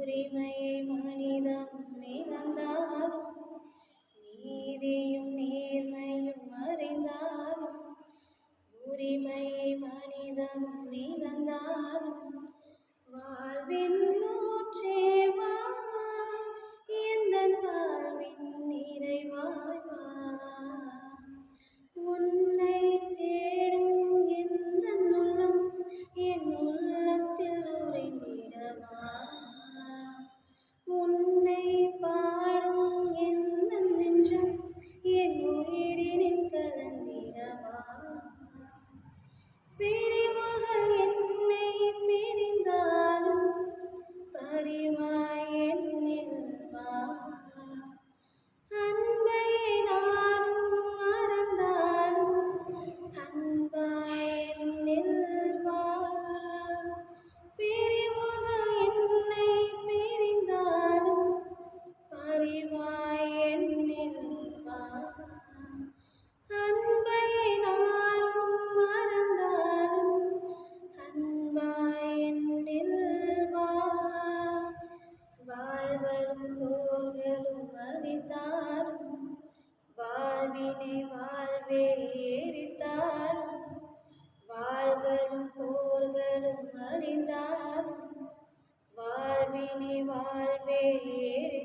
உரிமையை மனிதம் இழந்தாலும் வாழ்வினை வாழ்வே எரித்தாலும் வாழ்களும் போர்களும் அறிந்தாலும் வாழ்வினை வாழ்வே எரி